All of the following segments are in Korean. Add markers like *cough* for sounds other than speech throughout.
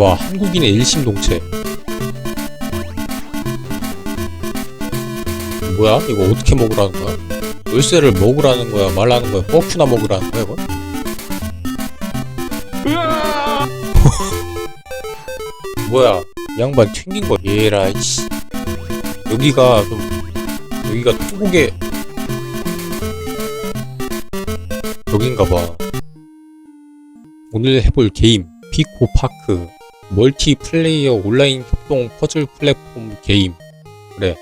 와 한국인의 일심동체. 뭐야? 이거 어떻게 먹으라는 거야? 열쇠를 먹으라는 거야? 말라는 거야? 버프나 먹으라는 거야 이건? *laughs* 뭐야? 이 양반 튕긴 거 얘라 이씨. 여기가 좀 여기가 통곡의 여긴가봐. 오늘 해볼 게임 피코파크 멀티플레이어 온라인 협동 퍼즐 플랫폼 게임. 그래.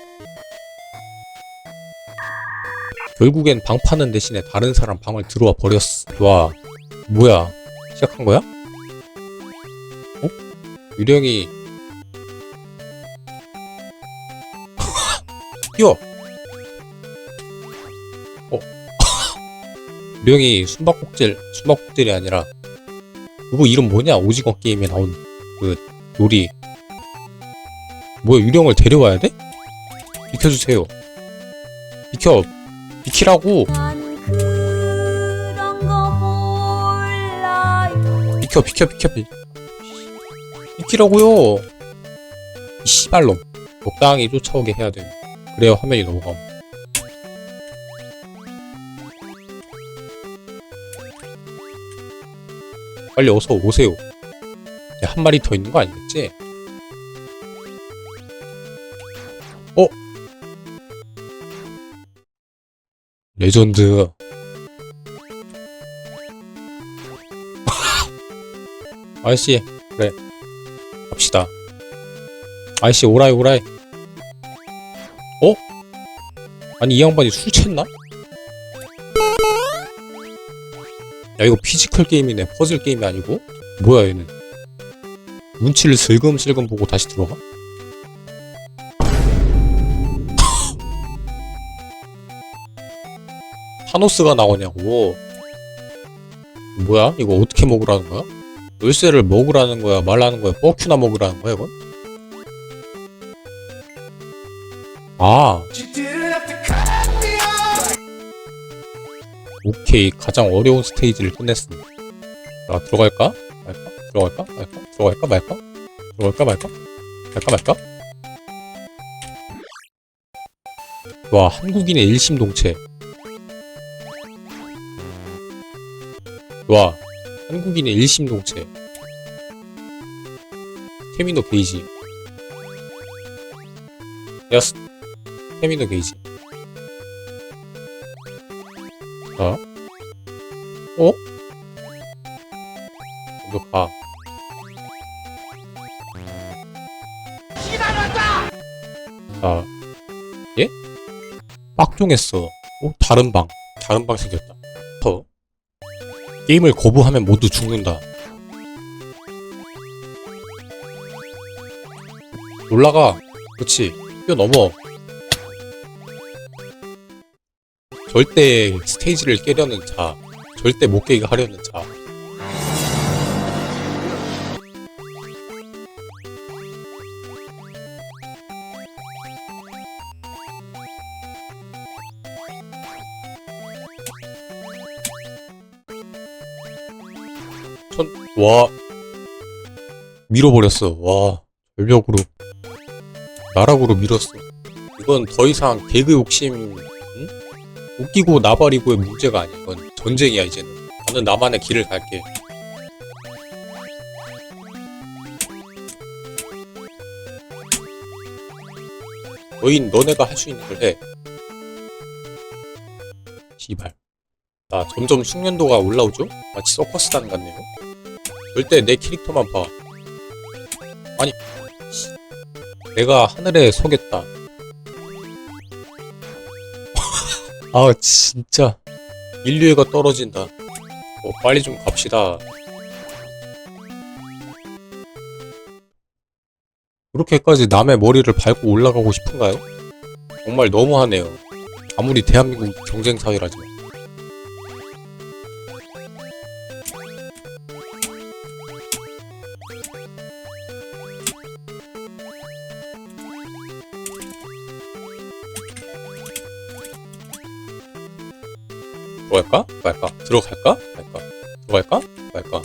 결국엔 방 파는 대신에 다른 사람 방을 들어와 버렸어. 와 뭐야? 시작한 거야? 어? 유령이. *laughs* 뛰어! 어? *laughs* 유령이 숨바꼭질 숨바꼭질이 아니라 그거 이름 뭐냐? 오징어 게임에 나온 그 놀이. 뭐야 유령을 데려와야 돼? 비켜주세요. 비켜. 비키라고. 비켜 비켜 비켜 비. 비키라고요. 이 씨발놈. 적당히 쫓아오게 해야 돼. 그래야 화면이 넘어감. 빨리 어서 오세요 한 마리 더 있는 거 아니겠지? 어? 레전드 *laughs* 아저씨 그래 갑시다 아저씨 오라이 오라이 어? 아니 이 양반이 술 챘나? 야 이거 피지컬 게임이네 퍼즐 게임이 아니고 뭐야 얘는 눈치를 슬금슬금 보고 다시 들어가? *laughs* 타노스가 나오냐고 뭐야 이거 어떻게 먹으라는 거야? 열쇠를 먹으라는 거야 말라는 거야 뻑큐나 먹으라는 거야 이건? 아 오케이 가장 어려운 스테이지를 끝냈습니다 자 들어갈까? 말까? 들어갈까? 말까? 들어갈까? 말까? 들어갈까? 말까? 말까? 말까? 와 한국인의 일심동체 와 한국인의 일심동체 테미노 게이지 야스 테미노 게이지 자 빡종했어. 어? 다른 방. 다른 방 생겼다. 더. 게임을 거부하면 모두 죽는다. 올라가. 그렇지. 뛰어넘어. 절대 스테이지를 깨려는 자. 절대 못 깨게 하려는 자. 천, 와. 밀어버렸어. 와. 절벽으로. 나락으로 밀었어. 이건 더 이상 개그 욕심, 응? 웃기고 나발이고의 문제가 아니야. 이건 전쟁이야, 이제는. 나는 나만의 길을 갈게. 너인 너네가 할 수 있는 걸 해. 시발. 나 점점 숙련도가 올라오죠? 마치 서커스단 같네요. 절대 내 캐릭터만 봐. 아니, 씨. 내가 하늘에 서겠다. *laughs* 아, 진짜. 인류애가 떨어진다. 어, 빨리 좀 갑시다. 그렇게까지 남의 머리를 밟고 올라가고 싶은가요? 정말 너무하네요. 아무리 대한민국 경쟁사회라지만. 들어갈까? 말까? 들어갈까? 말까? 들어갈까? 말까?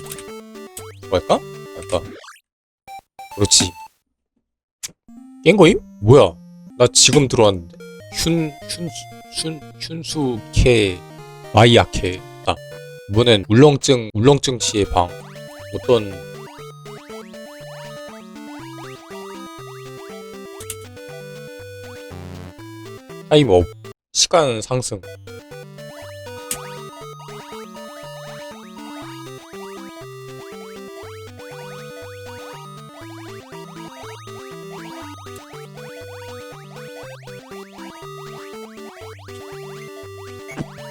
들어갈까? 말까? 그렇지. 깬 거임? 뭐야? 나 지금 들어왔는데. 슌, 슌, 슌, 슌수케, 마이야케. 아, 이번엔 울렁증, 울렁증 씨의 방. 어떤, 타임업. 시간 상승.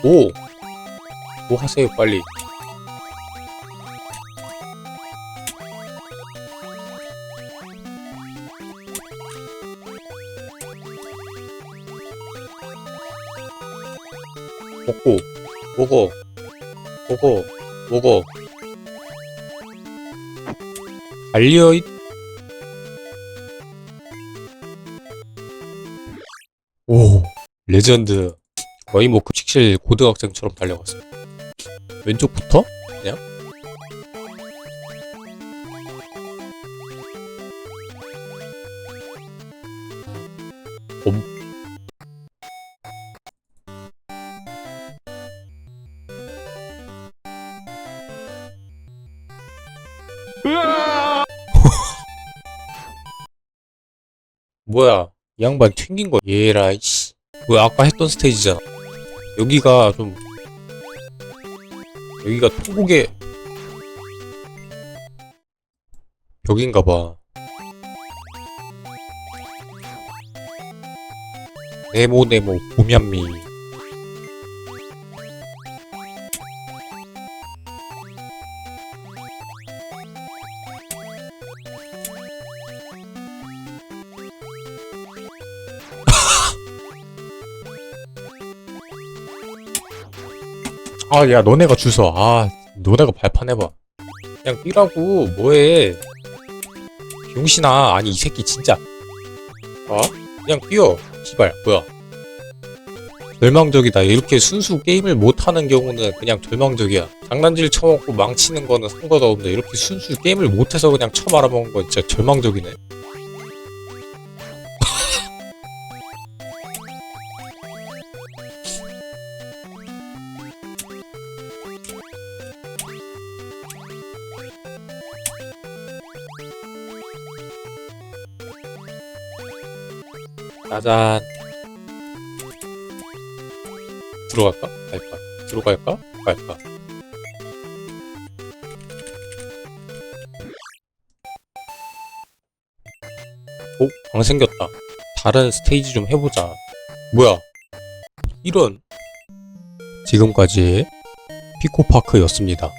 오! 뭐 하세요, 빨리. 먹고, 먹어, 먹어, 먹어. 달려 있, 오, 레전드. 거의 뭐 급식실 고등학생처럼 달려갔어. 왼쪽부터? 그냥? 엄. *laughs* 뭐야? 이 양반 튕긴 거 얘라 이씨. 뭐야 아까 했던 스테이지잖아. 여기가 좀 여기가 통곡의 벽인가봐. 네모 네모 보면미. 아, 야, 너네가 주서. 아, 너네가 발판 해봐. 그냥 뛰라고, 뭐해. 병신아. 아니, 이 새끼 진짜. 어? 그냥 뛰어. 씨발, 뭐야. 절망적이다. 이렇게 순수 게임을 못하는 경우는 그냥 절망적이야. 장난질 쳐먹고 망치는 거는 상관없는데, 이렇게 순수 게임을 못해서 그냥 쳐 말아먹은 건 진짜 절망적이네. 짜잔. 들어갈까? 갈까? 들어갈까? 갈까? 오, 방 생겼다. 다른 스테이지 좀 해보자. 뭐야? 이런. 지금까지 피코파크였습니다.